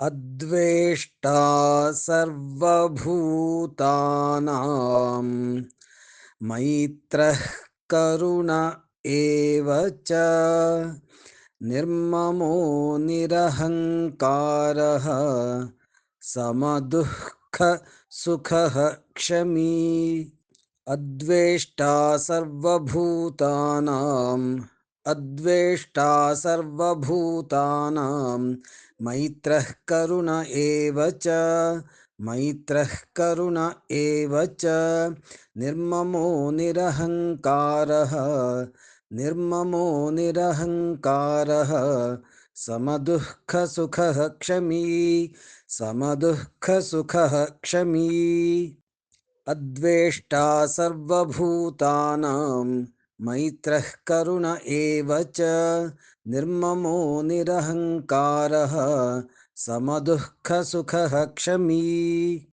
अद्वेष्टा सर्वभूतानां मैत्रः करुण एव च। निर्ममो निरहङ्कारः। समदुःखसुखः क्षमी। अद्वेष्टा सर्वभूतानाम्। अद्वेष्टा सर्वभूतानां। मैत्रः करुण एव च। मैत्रः करुण एव च। निर्ममो निरहङ्कारः। निर्ममो निरहङ्कारः। समदुःखसुखः क्षमी। समदुःखसुखः क्षमी। अद्वेष्टा सर्वभूतानां। मैत्रः करुण एव च। निर्ममो निरहङ्कारः समदुःखसुखः क्षमी।